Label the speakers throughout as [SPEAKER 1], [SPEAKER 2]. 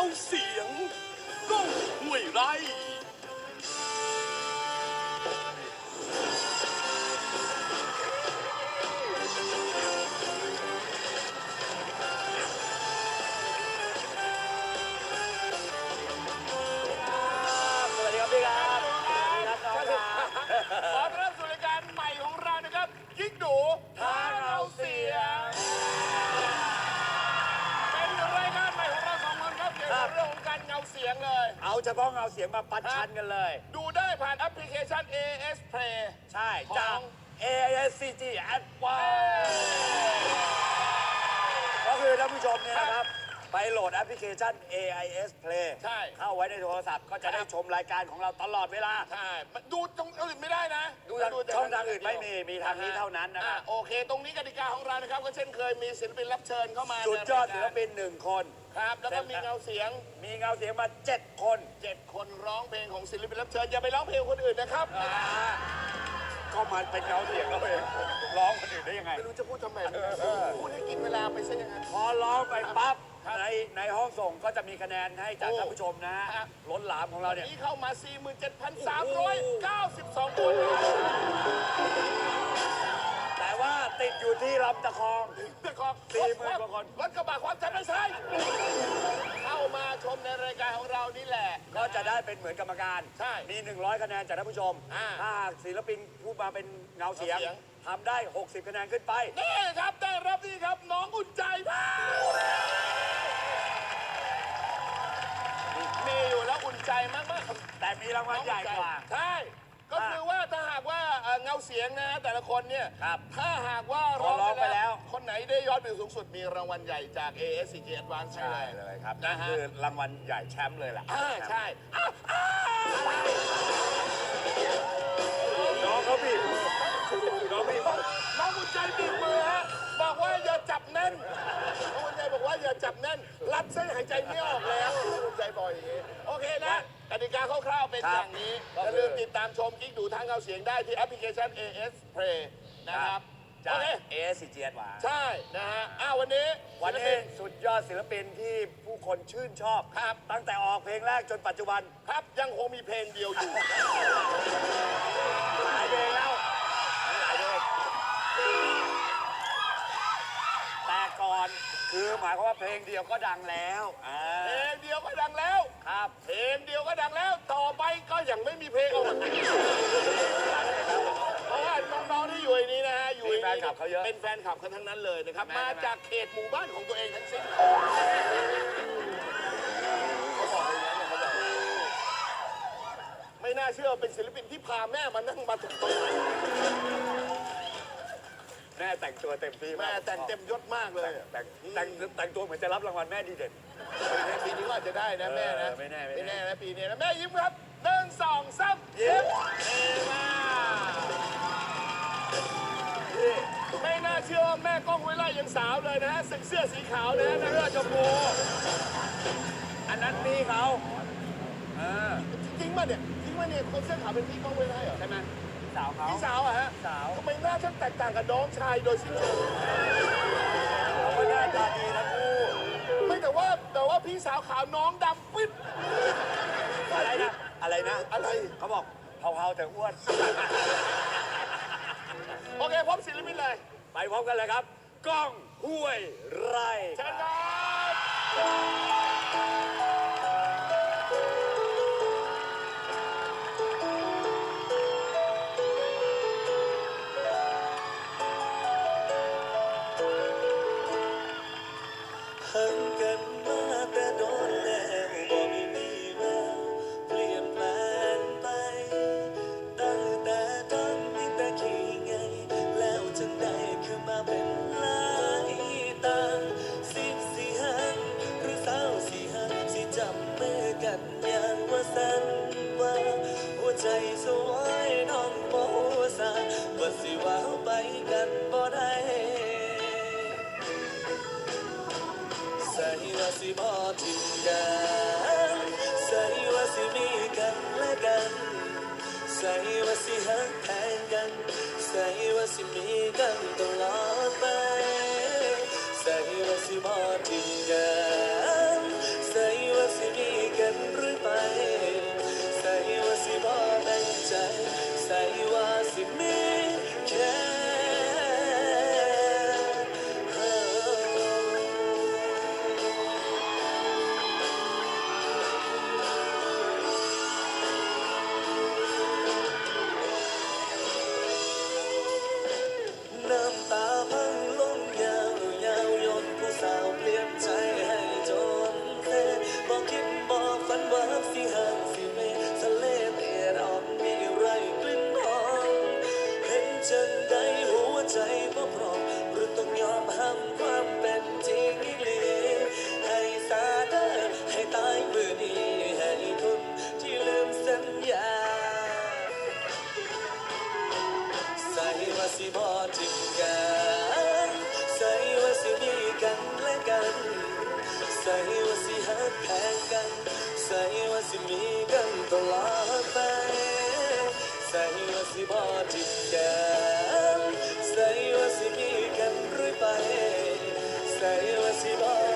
[SPEAKER 1] าเสียงก้องห้วยไร
[SPEAKER 2] เลย
[SPEAKER 3] เอาเฉพาะเงาเสียงมาปัดชันกันเลย
[SPEAKER 2] ดูได้ผ่านแอปพลิเคชัน AS Play
[SPEAKER 3] ใช่
[SPEAKER 2] ของ
[SPEAKER 3] จาก ASCG Advance ก็คือท่านผู้ชมเนี่ยนะครับ ไปโหลดแอปพลิเคชัน AIS Play
[SPEAKER 2] ใช่
[SPEAKER 3] เข้าไว้ในโทรศัพท์ก็จะได้ชมรายการของเราตลอดเวลา
[SPEAKER 2] ใช่มันดูตรงอื่นไม่ได้นะ
[SPEAKER 3] ดูทางช่องทางอื่นไม่มีมีทางนี้เท่านั้นนะครับ
[SPEAKER 2] อ่โอเค ตรงนี้กติกาของเรานะครับ ก็เช่นเคยมีศิลปินรับเชิญเข้ามา
[SPEAKER 3] สุดยอด
[SPEAKER 2] ใน
[SPEAKER 3] ศิ
[SPEAKER 2] ราย
[SPEAKER 3] ล
[SPEAKER 2] การ
[SPEAKER 3] ปินหนึ่งคน
[SPEAKER 2] ครับ แล้วก็มีเงาเสียง
[SPEAKER 3] มีเงาเสียงมา7คน
[SPEAKER 2] เจ็ดคนร้องเพลงของศิลปินรับเชิญอย่าไปร้องเพลงคนอื่นนะครับ
[SPEAKER 3] ก็มันเป็นเงาเสียงเราเองร้องคนอื่นได้ยังไง
[SPEAKER 2] ไม่รู้จะพูดทำไมพูดให้กินเวลาไปซะอย่างนั้น
[SPEAKER 3] พอร้องไปปั๊บในในห้องส่งก็จะมีคะแนนให้จากท่านผู้ชมนะฮะ
[SPEAKER 2] ครับ
[SPEAKER 3] ล้นหลามของเราเนี่ย
[SPEAKER 2] นี่เข้ามา 47,392 คน
[SPEAKER 3] แต่ว่าติดอยู่ที่ลำตะคอง
[SPEAKER 2] แต่ของ
[SPEAKER 3] สี่หมื่นกว่าคน
[SPEAKER 2] รถกระบะความจัด ไม่ใช่ เข้ามาชมในรายการของเรานี่แหละ
[SPEAKER 3] ก็จะได้เป็นเหมือนกรรมการ
[SPEAKER 2] ใช่
[SPEAKER 3] มี 100 คะแนนจากท่านผู้ชม
[SPEAKER 2] อ่า
[SPEAKER 3] ถ้าหากศิลปินพูดมาเป็นเงาเสียง
[SPEAKER 2] เงาเสียง
[SPEAKER 3] ทำได้ 60 คะแนนขึ้นไป
[SPEAKER 2] นี่ครับได้รับนี่ครับน้องอุ่นใจมากมีอยู่แล้วอุ่นใจมากๆ
[SPEAKER 3] แต่มีรางวัลใหญ่กว่า
[SPEAKER 2] ใช่ ก็คือว่าถ้าหากว่าเอ่อเงาเสียงนะ แต่ละคนเนี่ย
[SPEAKER 3] ครับ
[SPEAKER 2] ถ้าหากว่า
[SPEAKER 3] พอร้องไปแล้ว
[SPEAKER 2] คนไหนได้ยอดวิวสูงสุดมีรางวัลใหญ่จาก ASCG Advance
[SPEAKER 3] ใช่เลยครับ
[SPEAKER 2] นะ
[SPEAKER 3] นั่น
[SPEAKER 2] ฮะ
[SPEAKER 3] คือรางวัลใหญ่แชมป์เลยล่ะ
[SPEAKER 2] อ่าใช่อ้าวอ้าว
[SPEAKER 3] น้องเขาบีบมือน้องบีบมือ
[SPEAKER 2] น้องกุญใจบีบมือฮะบอกว่าอย่าจับแน่นน้องกุญใจบอกว่าอย่าจับแน่นรัดเส้นหายใจไม่ออกแล้วน้องกุญใจบอกอย่างนี้โอเคนะ กติกาคร่าวๆเป็นอย่างนี้อย่าลืมติดตามชมกิ๊กดูทางเงาเสียงได้ที่แอปพลิเคชัน AS Play นะครับ
[SPEAKER 3] จาก
[SPEAKER 2] โอเค
[SPEAKER 3] ASCG Advance
[SPEAKER 2] ใช่นะฮะอ้าววันนี้
[SPEAKER 3] วัน
[SPEAKER 2] ศิล
[SPEAKER 3] นี้
[SPEAKER 2] ปิ
[SPEAKER 3] สุดยอดศิลปินที่ผู้คนชื่นชอบ
[SPEAKER 2] ครับ
[SPEAKER 3] ตั้งแต่ออกเพลงแรกจนปัจจุบัน
[SPEAKER 2] ครับยังคงมีเพลงเดียวอยู่
[SPEAKER 3] หลายเพลงแล้วหลายเพลงแต่ก่อนคือหมายความว่าเพลงเดียวก็ดังแล้วอ่า ครับ
[SPEAKER 2] เพลงเดียวก็ดังแล้ว ต่อไปก็ยังไม่มีเพลงออกมาเพราะว่าน้องๆที่อยู่ในนี้นะฮะอยู่ใน
[SPEAKER 3] มีแฟน
[SPEAKER 2] นี้
[SPEAKER 3] คลับเขาเยอะ
[SPEAKER 2] เป็นแฟนคลับกันทั้งนั้นเลยนะครับ
[SPEAKER 3] ใช่ไหม
[SPEAKER 2] มาจากเขตหมู่บ้านของตัวเองทั้งสิ้นไม่น่าเชื่อว่าเป็นศิลปินที่พาแม่มานั่งมาถูกต้อง
[SPEAKER 3] แม่แต่งตัวเต็มที่
[SPEAKER 2] แม่
[SPEAKER 3] มาก
[SPEAKER 2] แต่งเต็มยศมากเลย
[SPEAKER 3] แต่งแต่งแต่งตัวเหมือนจะรับรางวัลแม่ดีเด่น
[SPEAKER 2] ปีนี้ก็อาจจะได้นะแม่นะ
[SPEAKER 3] เออไม่แน่ ไม่แน่
[SPEAKER 2] นะปีนี้นะแม่ยิ้มครับหนึ่งสองสามยิ้มเอมาไม่น่าเชื่อว่าแม่ก้องห้วยไล่ยังสาวเลยนะฮะใส่เสื้อสีขาวนะฮะนักราชมพู
[SPEAKER 3] อันนั้นพี่เขาเออ
[SPEAKER 2] จริงป่ะเนี่ยจริงป่ะเนี่ยคนเสื้อขาวเป็นพี่ก้องห้วยไล่เหรอ
[SPEAKER 3] ใช่ไหมพี่สาวเขา
[SPEAKER 2] พี่สาวอะฮะ
[SPEAKER 3] สาว
[SPEAKER 2] ทำไมหน้าช่างแตกต่างกับน้องชายโดยสิ้นเชิง ว่าแต่ว่าพี่สาวขาวน้องดำปิ๊บ
[SPEAKER 3] อะไรนะ อะไรนะ
[SPEAKER 2] อะไร
[SPEAKER 3] เขาบอกเผาๆแต่อ้วน
[SPEAKER 2] โอเคพบศิลปินเลย
[SPEAKER 3] ไปพร้อมกันเลยครับกล้องห้วยไร่
[SPEAKER 2] เชิญครับ
[SPEAKER 4] ใส่ว่าสิมีกันและกัน ใส่ว่าสิหักแทนกัน ใส่ว่าสิมีกันตลอดไป ใส่ว่าสิบอดีงกัน ใส่ว่าสิมีกันรือไป ใส่ว่าสิบอแบ่งใจ ใส่ว่าสิ สิบ่ถึงกันใส่ว่าสิมีกันและกันใส่ว่าสิหักแพงกันใส่ว่าสิมีกันตลอดไปใส่ว่าสิบ่ถึงกันใส่ว่าสิมีกันรุ่ยไปใส่ว่าสิบ่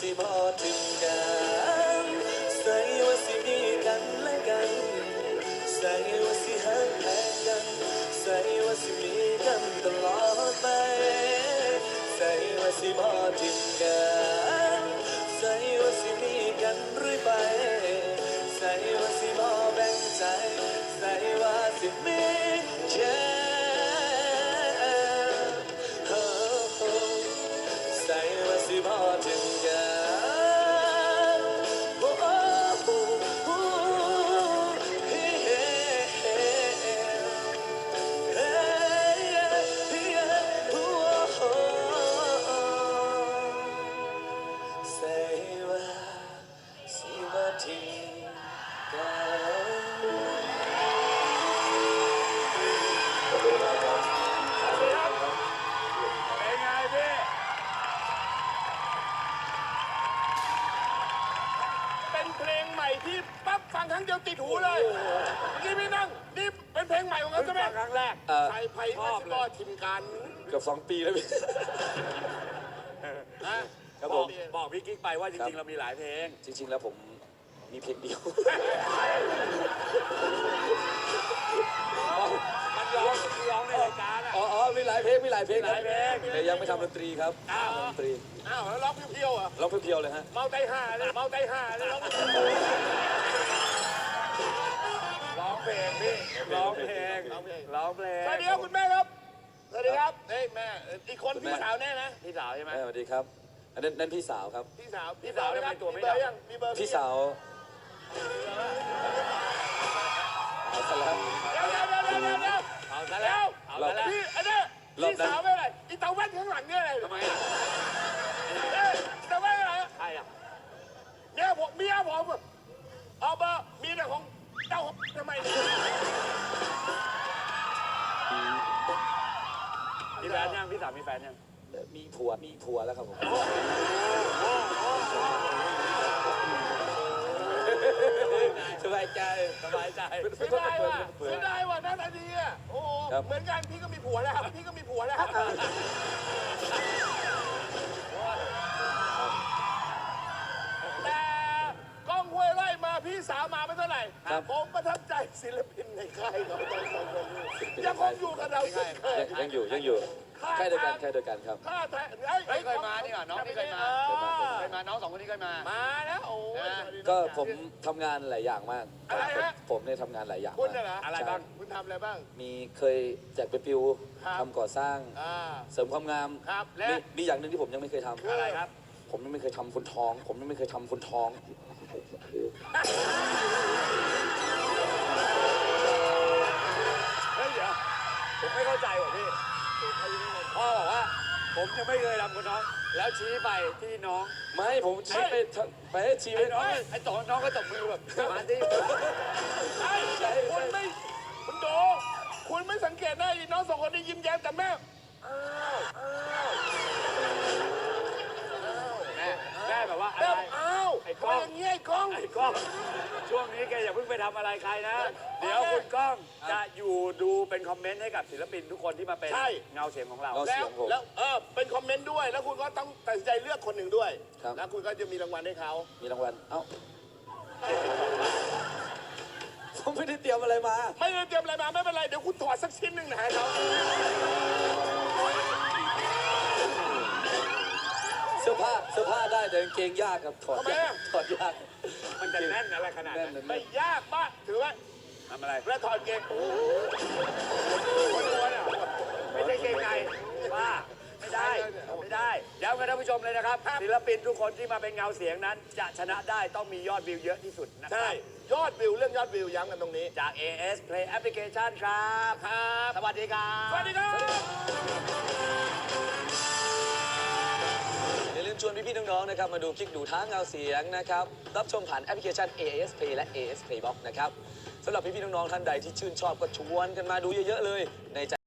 [SPEAKER 4] สิบอถึงกันใส่ว่าสิมีกันและกันใส่ว่าสิหักแพงกันใส่ว่าสิมีกันตลอดไปใส่ว่าสิบอถึงกัน
[SPEAKER 3] เป็น
[SPEAKER 2] เพลงใหม่ที่ปั๊บฟังครั้งเดียวติดหูเลยนี่ไม่นั่งนี่เป็นเพลงใหม่ของเขา
[SPEAKER 3] เพิ่ง
[SPEAKER 2] ใช่ไหม
[SPEAKER 3] ฟังครั้งแรก
[SPEAKER 4] เอ่อ
[SPEAKER 2] ไทยไพ่
[SPEAKER 3] ช
[SPEAKER 2] มา
[SPEAKER 3] อบ
[SPEAKER 2] ส
[SPEAKER 3] เลย
[SPEAKER 2] บอทิมกัน
[SPEAKER 4] เกือบสองปีแล้วพี่
[SPEAKER 2] นะครับ
[SPEAKER 4] ผม
[SPEAKER 3] บอกพี่กิ๊กไปว่าจริงๆ เรามีหลายเพลง
[SPEAKER 4] จริง ๆ แล้วผมมีเพลงเดียว หลายเพลงมีหลายเพลง
[SPEAKER 3] หลายเพลง
[SPEAKER 4] แต่ยังไม่ทำดนตรีครับทำดนตรี
[SPEAKER 2] อ้าวแล้วร้องเพียวๆเหรอะ
[SPEAKER 4] ร้องเพียวๆเลยฮะ
[SPEAKER 2] เมาไตห่าเลยเมาไตห่าเลยร้อง
[SPEAKER 3] ร้องเพลงพี่ร้องเพลงร้องเพลง
[SPEAKER 2] สวัสดีครับคุณแม่ครับสวัสดีครับเฮ้ยแม่เอ่ออีกคนพี่สาวแน่นะ
[SPEAKER 3] พี่สาวใช่ไหม
[SPEAKER 4] แม่สวัสดีครับอันนั้นนั่นพี่สาวครับ
[SPEAKER 2] พี่สาว
[SPEAKER 3] พี่สาว
[SPEAKER 2] มีเบอร์ไหมครับ
[SPEAKER 3] ทำไมตัวไม่
[SPEAKER 2] มีเบอร์
[SPEAKER 3] ดำ
[SPEAKER 2] ยังมีเบอร์
[SPEAKER 4] พี่สาวเอาซะแล้ว
[SPEAKER 2] เดี๋ยวเดี๋ยวเดี๋ยวเดี๋ยวเดี๋ยวเดี๋ยว
[SPEAKER 3] เอาซะแล้วเอาซะแล้ว
[SPEAKER 2] พี่อันเนี้ย
[SPEAKER 4] รอบ
[SPEAKER 2] พี่
[SPEAKER 4] นั้น
[SPEAKER 2] สาวไม่อะไรอีเตาแว่นข้างหลังเนี่ยอะไร
[SPEAKER 3] ทำไมอะ
[SPEAKER 2] เอ้ยเตาแว่นอะไร
[SPEAKER 3] ใครอะ
[SPEAKER 2] เมียผมเมียผมเอาเบอร์มีแต่ของเจ้าทำไมเนี่ย
[SPEAKER 3] มีแฟนยังพี่สาวมีแฟนยัง
[SPEAKER 4] มีผัวมีผัวแล้วครับผม สบายใจ
[SPEAKER 3] สบายใจ
[SPEAKER 2] เสียดายว่ะเสียดายว่ะหน้าตาดีอะโอ้โห
[SPEAKER 4] ครับ
[SPEAKER 2] เหมือนกันพี่ก็มีผัวแล้วพี่ก็มีผัวแล้วแต่กล้องห้วยไร่มาพี่สาวมาไม่เท่าไหร่
[SPEAKER 4] ครับ
[SPEAKER 2] ผมประทับใจศิลปินในค่ายเขาทั้งสองคนยังคงอยู่กับเราเช่นเคย
[SPEAKER 4] ยังยังอยู่ยังอยู่ใครเดียวกันใครเดียวกันครับ
[SPEAKER 2] ถ้าไทยเฮ้ย
[SPEAKER 3] เฮ้ยเคยมานี่หว่าน้องนี่เคยมา
[SPEAKER 2] ออ
[SPEAKER 3] เคยมา น้องสองคนนี้เคยมา
[SPEAKER 2] มาแล้วโอ้ย
[SPEAKER 3] นะ
[SPEAKER 2] สวัสดีนะ
[SPEAKER 4] ก็ผมทำงานหลายอย่างมาก
[SPEAKER 2] อะไรฮะ
[SPEAKER 4] ผมเนี่ยทำงานหลายอย่าง
[SPEAKER 2] คุณ
[SPEAKER 4] มาก
[SPEAKER 2] น่ะเหรอ
[SPEAKER 3] อะไรบ้าง
[SPEAKER 2] คุณทำอะไรบ้าง
[SPEAKER 4] มีเคยแจกไปปิว
[SPEAKER 2] ครับ
[SPEAKER 4] ทำก่อสร้าง
[SPEAKER 2] อ่า
[SPEAKER 4] เสริมความงาม
[SPEAKER 2] ครับและ
[SPEAKER 4] มีมีอย่างหนึ่งที่ผมยังไม่เคยทำ
[SPEAKER 3] อะไรครับ
[SPEAKER 4] ผมยังไม่เคยทำคนท้อง ผมยังไม่เคยทำคนท้อง
[SPEAKER 3] เฮ้ยเดี๋ยวผมไม่เข้าใจว่ะพี่พ่อบอกว่า ผมยังไม่เคยทำคนน้อง แล้วชี้ไปที่น้อง
[SPEAKER 4] ไม่ผมชี้ไปทางไปให้ชี้ไป
[SPEAKER 3] ไอ้น้อง ไอ้ตอนน้องก็ตบมือแบบมาที่
[SPEAKER 2] ใช่ใช่คุณไม่คุณโดคุณไม่สังเกตได้น้องสองคนนี้ยิ้มแย้มแต่แม่อ้าวอ้าว
[SPEAKER 3] แม่แม่แบบว่าอะ
[SPEAKER 2] แม่
[SPEAKER 3] ไร
[SPEAKER 2] อ้าว
[SPEAKER 3] ไอ้กล้อง
[SPEAKER 2] ทำไมอย่างเงี้ยไอ้กล้อง
[SPEAKER 3] ไอ้กล้อง ช่วงนี้แกอย่าเพิ่งไปทำอะไรใครนะ เดี๋ยวคุณกล้องจะอยู่ดูเป็นคอมเมนต์ให้กับศิลปินทุกคนที่มาเป็น
[SPEAKER 2] ใช่
[SPEAKER 3] เงาเสียงของเรา
[SPEAKER 4] เรา
[SPEAKER 2] แล้
[SPEAKER 4] เสี
[SPEAKER 2] วย
[SPEAKER 4] งผม
[SPEAKER 2] แล้วเออเป็นคอมเมนต์ด้วย แล้วคุณก็ต้องตัดสินใจเลือกคนหนึ่งด้วย
[SPEAKER 4] ครับ
[SPEAKER 2] แล้วคุณก็จะมีรางวัลให้เขา
[SPEAKER 4] มีรางวัล เอ้า
[SPEAKER 5] ผมไม่ได้เตรียมอะไรมา
[SPEAKER 2] ไม่ได้เตรียมอะไรมาไม่เป็นไร เดี๋ยวคุณถอดสักชิ้นหนึ่งนะฮะเขา
[SPEAKER 5] อผ้าเสื้อผ้าได้แต่กางเกงยากครับถอดยากถอดยาก
[SPEAKER 3] มันจะแน่นอะไรขนาด
[SPEAKER 5] แน่น
[SPEAKER 3] นั้น
[SPEAKER 5] เลย
[SPEAKER 2] ไม่ยากมากถือว่า
[SPEAKER 3] ทำอะไร
[SPEAKER 2] แล้วถอดเกง
[SPEAKER 3] คนตัวเนี่ยไม่ใช่เกงในว่าไม่ได้ไม่ได้ย้ำกันท่านผู้ชมเลยนะครับศิลปินทุกคนที่มาเป็นเงาเสียงนั้น จะชนะได้ต้องมียอดวิวเยอะที่สุดนะค
[SPEAKER 2] ใช่
[SPEAKER 3] รับ
[SPEAKER 2] ยอดวิวเรื่องยอดวิวย้ำกันตรงนี้
[SPEAKER 3] จาก AS Play Application ครับครับ สวัสดีครับ
[SPEAKER 2] สวัสดีครับ
[SPEAKER 5] วนพี่ๆน้องๆนะครับมาดูคลิกดูท้าเงาเสียงนะครับรับชมผ่านแอปพลิเคชัน AS Play และ AS Playbox นะครับสำหรับพี่ๆน้องๆท่านใดที่ชื่นชอบก็ชวนกันมาดูเยอะๆเลยในใจ